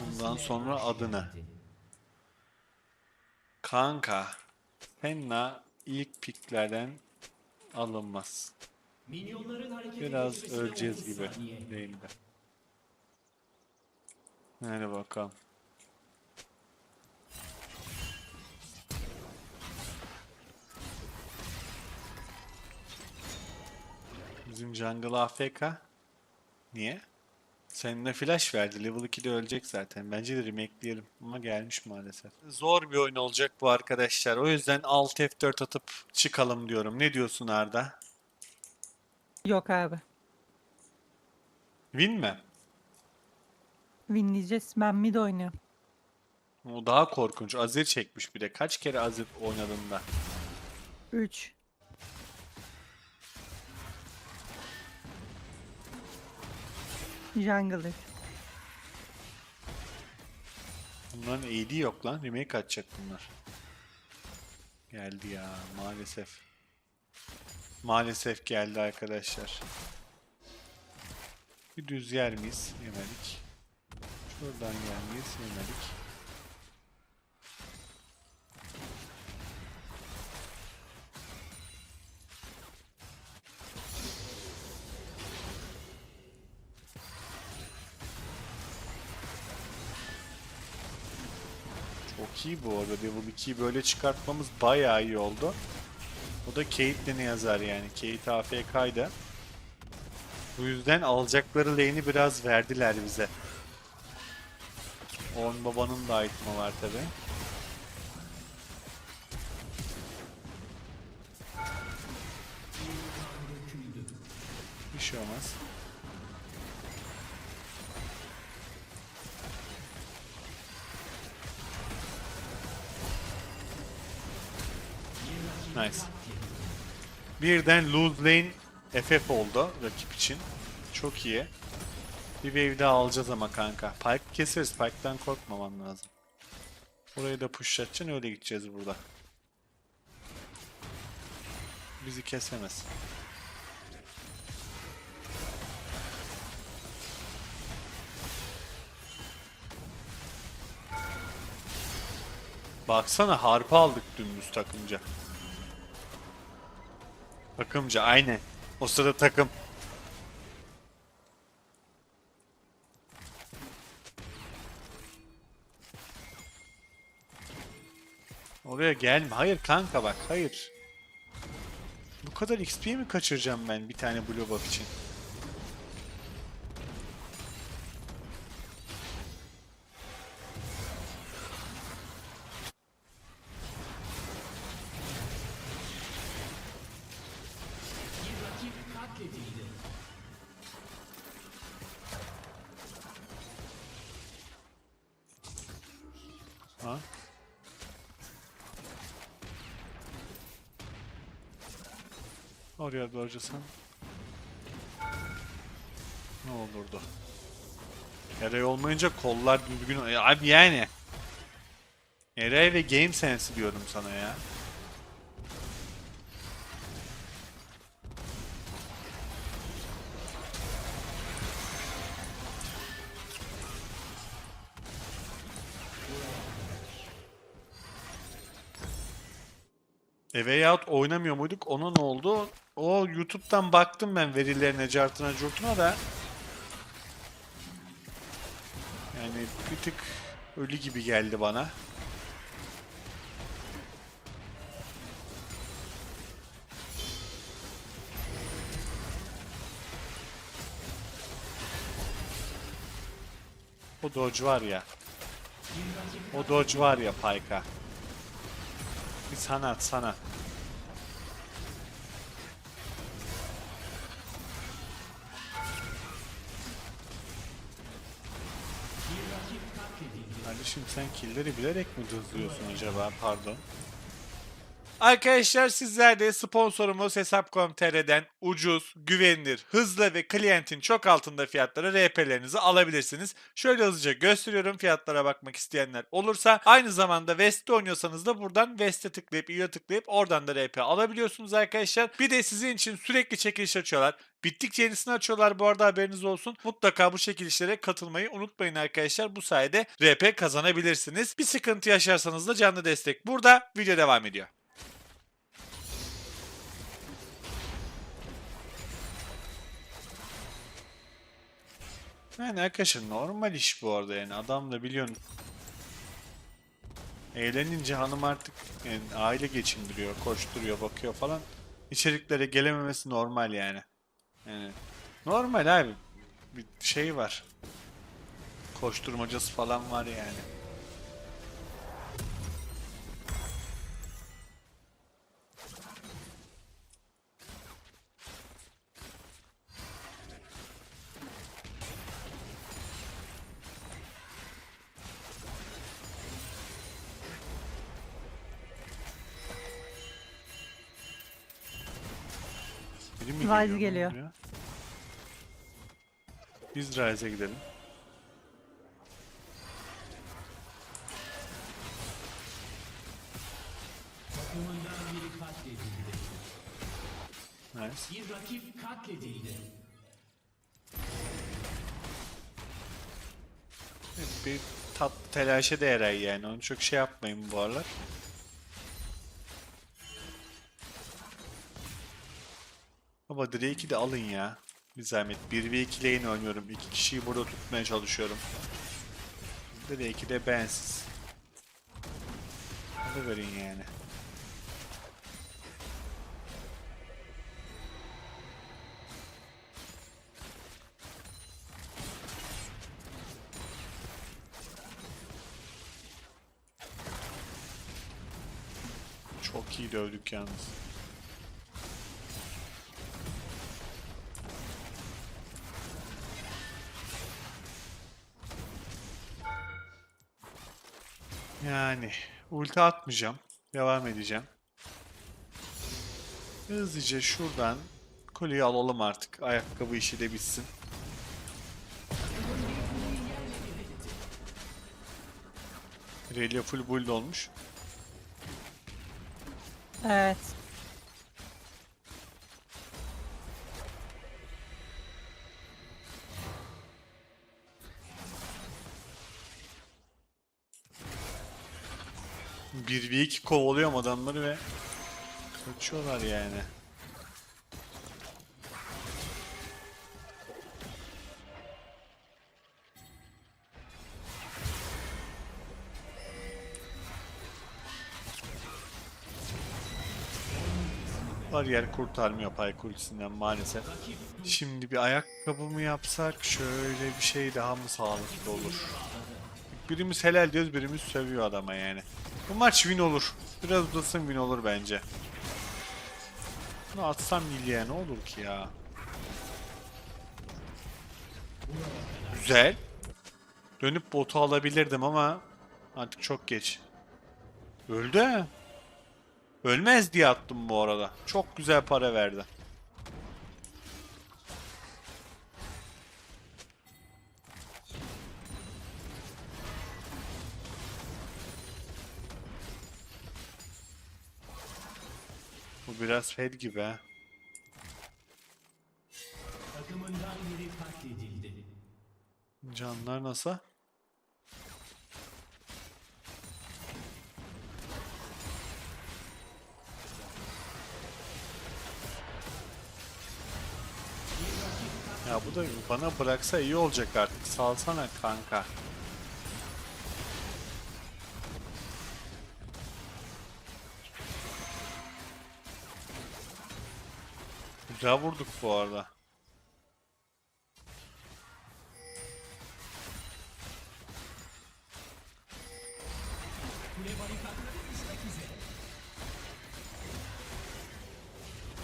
Bundan sonra adını. Kanka. Henna ilk piklerden alınmaz. Biraz öleceğiz gibi değil de. Hadi bakalım. Bizim jungle AFK. Niye? Seninle flash verdi. Level 2'de ölecek zaten. Bence de remake ama gelmiş maalesef. Zor bir oyun olacak bu arkadaşlar. O yüzden Alt F4 atıp çıkalım diyorum. Ne diyorsun Arda? Yok abi. Win mi? Winleyeceğiz. Ben mid oynuyorum. O daha korkunç. Azir çekmiş bir de. Kaç kere Azir oynadığında? 3. Jungle et. Bunların AD yok lan. Remake atacak bunlar. Geldi ya maalesef. Maalesef geldi arkadaşlar. Bir düz yer miyiz? Yemedik. Şuradan yer miyiz? Yemedik. İyi bu arada. Level 2'yi böyle çıkartmamız bayağı iyi oldu. O da Caitlyn'i yazar yani. Kate AFK'ydı. Bu yüzden alacakları lane'i biraz verdiler bize. On babanın da item'ı var tabi. Nice. Birden lose lane FF oldu rakip için. Çok iyi. Bir wave daha alacağız ama kanka. Pike keseriz. Pike'dan korkmaman lazım. Burayı da pushlatacaksın öyle gideceğiz burada. Bizi kesemez. Baksana harpa aldık dümdüz takımca. Takımca aynı. O sırada takım. Oraya gelme. Hayır kanka bak. Hayır. Bu kadar XP mi kaçıracağım ben bir tane blue buff için? Oraya doğrucasan ne olurdu? Eray olmayınca kollar düzgün... Abi yani. Eray ve Game Sense diyorum sana ya. Way oynamıyor muyduk? Ona ne oldu? O YouTube'dan baktım ben verilerine, cartına, curtuna da. Yani bir tık ölü gibi geldi bana. O dodge var ya. O dodge var ya Payka. Bir sana at sen killleri bilerek mi hızlıyorsun acaba? Pardon. Arkadaşlar sizler de sponsorumuz Hesap.com.tr'den ucuz, güvenilir, hızlı ve klientin çok altında fiyatlara RP'lerinizi alabilirsiniz. Şöyle hızlıca gösteriyorum fiyatlara bakmak isteyenler olursa. Aynı zamanda West'te oynuyorsanız da buradan West'e tıklayıp üye tıklayıp oradan da RP alabiliyorsunuz arkadaşlar. Bir de sizin için sürekli çekiliş açıyorlar. Bittikçe yenisini açıyorlar bu arada haberiniz olsun. Mutlaka bu çekilişlere katılmayı unutmayın arkadaşlar. Bu sayede RP kazanabilirsiniz. Bir sıkıntı yaşarsanız da canlı destek burada. Video devam ediyor. Yani arkadaşlar normal iş bu arada yani adam da biliyorsun eğlenince hanım artık yani aile geçindiriyor, koşturuyor, bakıyor falan. İçeriklere gelememesi normal yani. Yani normal abi. Bir şey var. Koşturmacası falan var yani. Rise geliyor, geliyor. Biz Rise'e gidelim. Nice. Bir rakip katledildi. Bir tat telaşe değer yani. Onu çok şey yapmayın bu aralar. Baba Drake'i de alın ya. Bir zahmet. 1v2 lane oynuyorum. İki kişiyi burada tutmaya çalışıyorum. Drake'i de bensiz. Alıverin yani. Çok iyi dövdük yalnız. Ulti atmayacağım. Devam edeceğim. Hızlıca şuradan kuleyi alalım artık. Ayakkabı işi de bitsin. Relia full build olmuş. Evet. Bir v 2 kovalıyorum adamları ve kaçıyorlar yani. Bariyer kurtarmıyor pay kulesinden maalesef. Şimdi bir ayakkabı mı yapsak şöyle bir şey daha mı sağlıklı olur? Birimiz helal diyoruz birimiz sövüyor adama yani. Bu maç win olur. Biraz uzasın win olur bence. Bunu atsam milliye ne olur ki ya? Güzel. Dönüp botu alabilirdim ama artık çok geç. Öldü. Ölmez diye attım bu arada. Çok güzel para verdi. Bu biraz fed gibi ha. Takımından biri katledildi. Canlar nasıl? Ya bu da bana bıraksa iyi olacak artık. Salsana kanka. Güzel vurduk bu arada.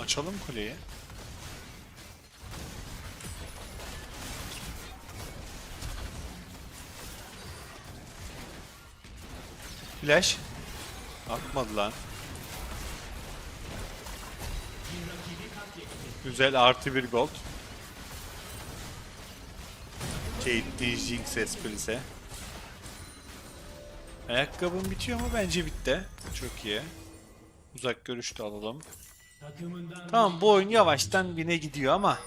Açalım kuleyi. Flash. Atmadı lan. Güzel artı bir gold. Caitlyn Jinx esprisi. Ayakkabım bitiyor mu? Bence bitti. Çok iyi. Uzak görüş de alalım. Tamam bu oyun yavaştan bine gidiyor ama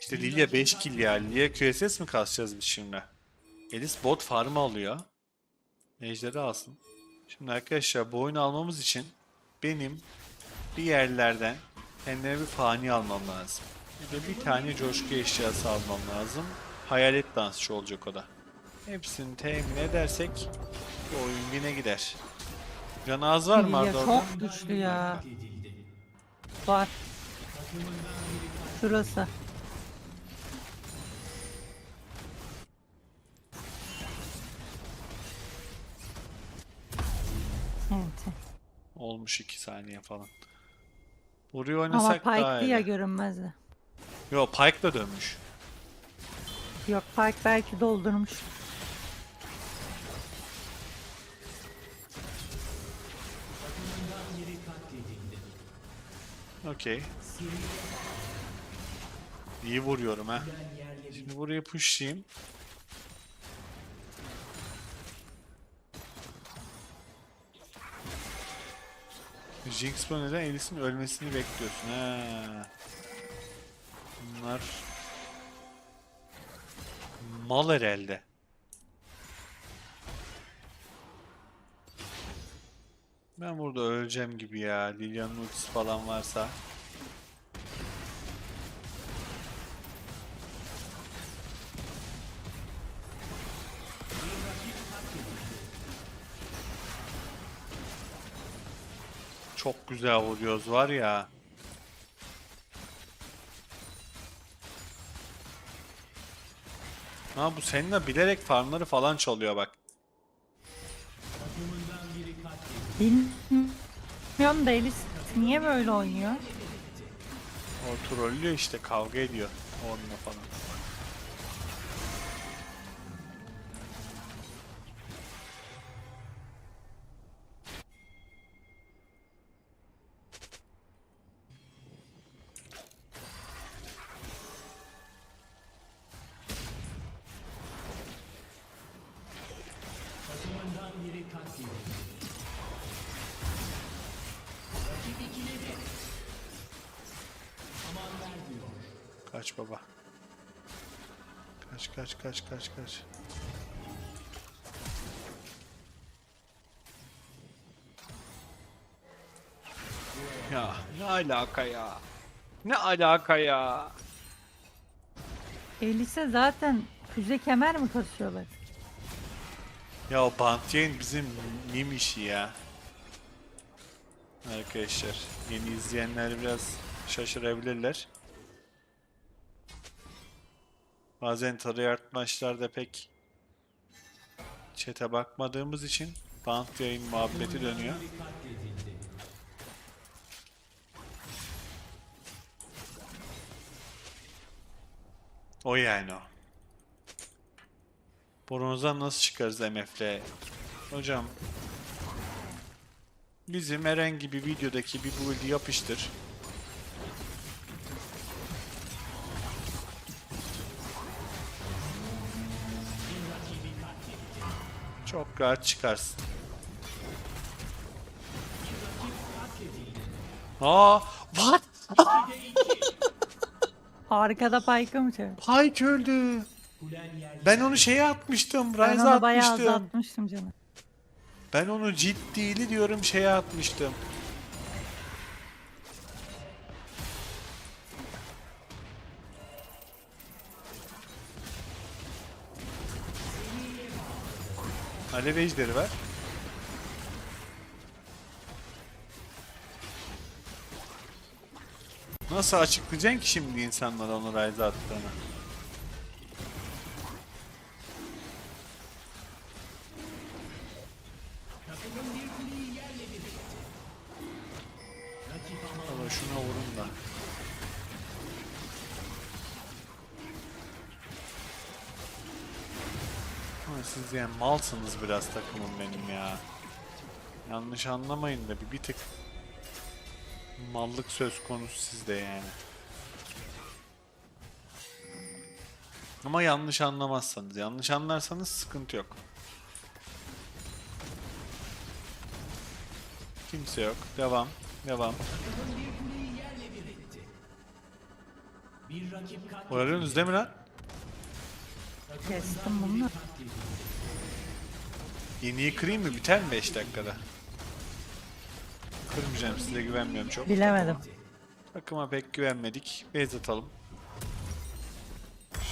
işte Lilia 5 kill ya. Lilia QSS mi kasacağız biz şimdi? Elis bot farm alıyor. Ejderi alsın. Şimdi arkadaşlar bu oyunu almamız için benim bir yerlerden kendime bir fani almam lazım. Bir de bir tane coşku eşyası almam lazım. Hayalet dansçı olacak o da. Hepsini temin edersek oyun yine gider. Canı az var mı orada? çok güçlü ya. Var. Şurası. Evet. Olmuş 2 saniye falan. Buraya Ama oynasak daha Pike iyi. ya görünmezdi. Yo Pike da dönmüş. Yok Pike belki doldurmuş. Okey. İyi vuruyorum ha. Şimdi buraya pushlayayım. Jinx bu neden Elis'in ölmesini bekliyorsun ha. Bunlar mal herhalde. Ben burada öleceğim gibi ya. Lilian'ın ultisi falan varsa. Çok güzel vuruyoruz var ya. Ha bu seninle bilerek farmları falan çalıyor bak. Bilmiyorum da Elis niye böyle oynuyor? O trollüyor işte kavga ediyor onunla falan. Kaç baba. Kaç kaç kaç kaç kaç. Ya ne alaka ya? Ne alaka ya? Elis'e zaten füze kemer mi kasıyorlar? Ya Bantyen bizim mim işi ya. Arkadaşlar yeni izleyenler biraz şaşırabilirler. Bazen Treyarch maçlarda pek çete bakmadığımız için bant yayın muhabbeti dönüyor. O yani o. Bronzdan nasıl çıkarız MF'le? Hocam bizim herhangi bir videodaki bir build'i yapıştır. Çok rahat çıkarsın. Aa, what? Arkada Pike'ı mı çevir? Pike öldü. Ben onu şeye atmıştım. Ben Rise'a ona bayağı atmıştım. azaltmıştım canım. Ben onu ciddili diyorum şeye atmıştım. Alev ejderi var. Nasıl açıklayacaksın ki şimdi insanlara onu Ryze'a attığını? malsınız biraz takımım benim ya. Yanlış anlamayın da bir, bir tık mallık söz konusu sizde yani. Ama yanlış anlamazsanız, yanlış anlarsanız sıkıntı yok. Kimse yok. Devam, devam. Oralıyorsunuz değil mi lan? Kestim bunu. Yeniyi kırayım mı? Biter mi 5 dakikada? Kırmayacağım size güvenmiyorum çok. Bilemedim. Takıma pek güvenmedik. Base atalım.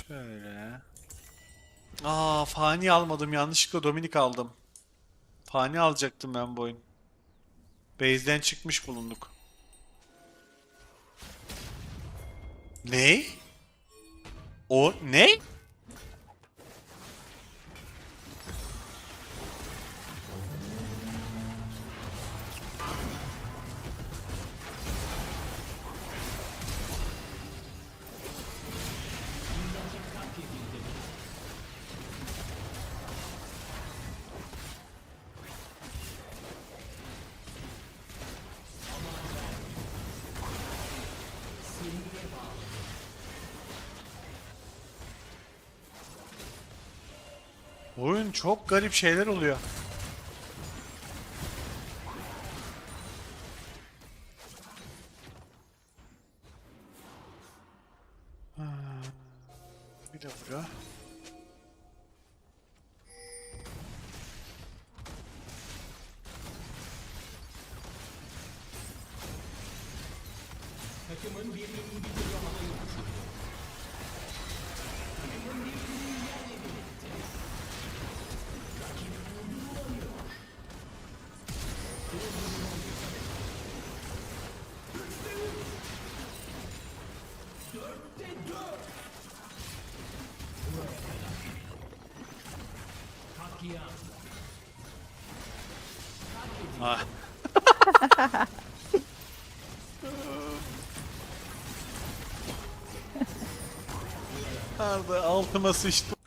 Şöyle. Aa fani almadım. Yanlışlıkla Dominik aldım. Fani alacaktım ben bu oyun. Base'den çıkmış bulunduk. Ne? O ne? Oyun çok garip şeyler oluyor. Bir de bura. Takımın Ah. Arda altıma sıçtı.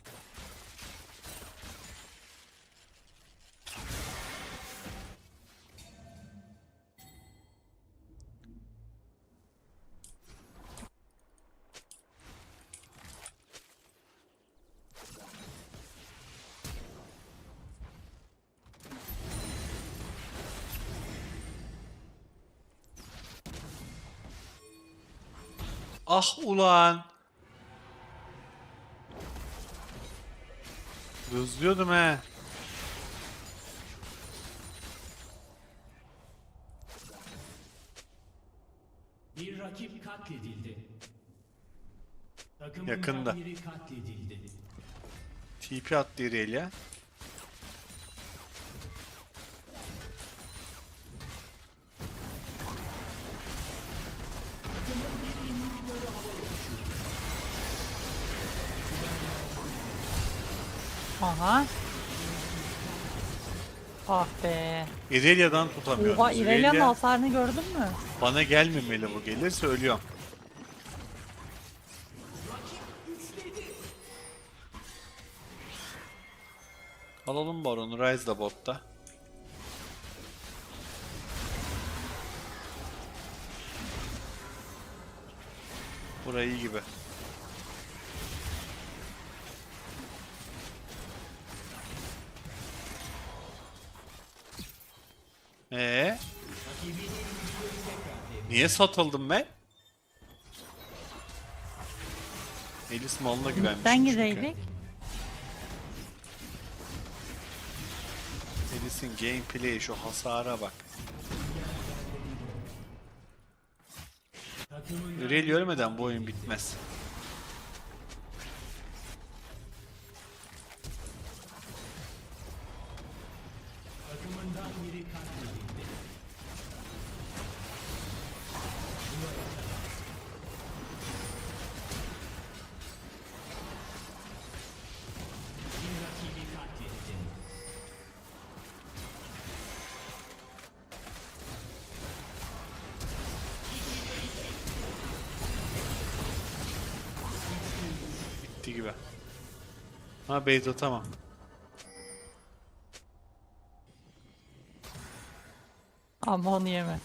Ah ulan. Hızlıyordum he. Bir rakip katledildi. Takımın Yakında. biri katledildi. TP attı İrelia. Aha. Ah be. İrelia'dan tutamıyorum. Oha İrelia'nın İrelia hasarını gördün mü? bana gelmemeli bu gelir söylüyorum. Alalım Baron'u. Ryze da botta. Burayı iyi gibi. Ee? Niye satıldım ben? Elis malına güvenmişim Ben gideydik. Elis'in gameplay'i şu hasara bak. Üreli ölmeden bu oyun bitmez. Ha Beyza tamam. Ama onu yeme.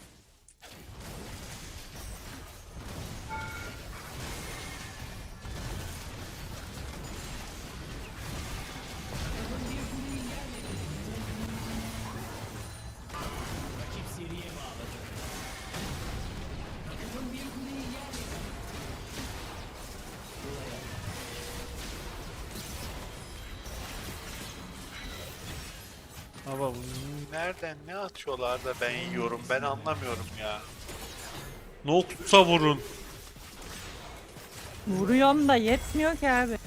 Atıyorlar da ben yiyorum ben anlamıyorum ya. Nokta vurun. Vuruyorum da yetmiyor ki abi.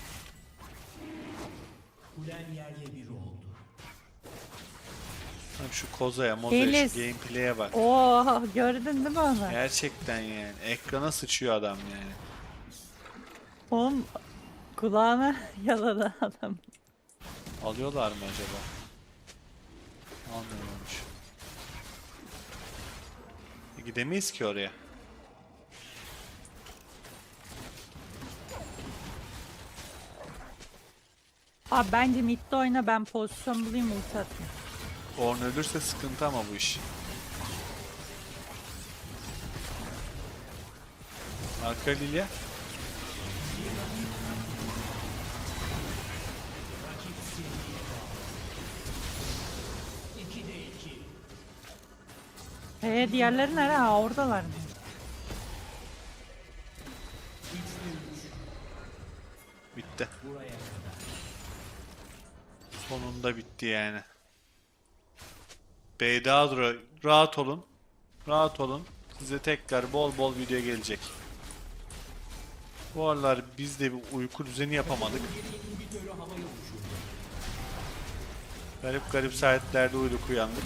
Lan Şu kozaya mozaya Deniz. şu gameplay'e bak. Oo gördün değil mi onu? Gerçekten yani ekrana sıçıyor adam yani. Oğlum kulağına yaladı adam. Alıyorlar mı acaba? Almıyormuş. E, gidemeyiz ki oraya. Abi bence midde oyna ben pozisyon bulayım ulti atayım. Orn ölürse sıkıntı ama bu iş. Arka Lilia. Ee diğerleri nerede? Ha oradalar? Bitti. Sonunda bitti yani. Beydadro rahat olun. Rahat olun. Size tekrar bol bol video gelecek. Bu aralar biz de bir uyku düzeni yapamadık. Garip garip saatlerde uyuduk uyandık.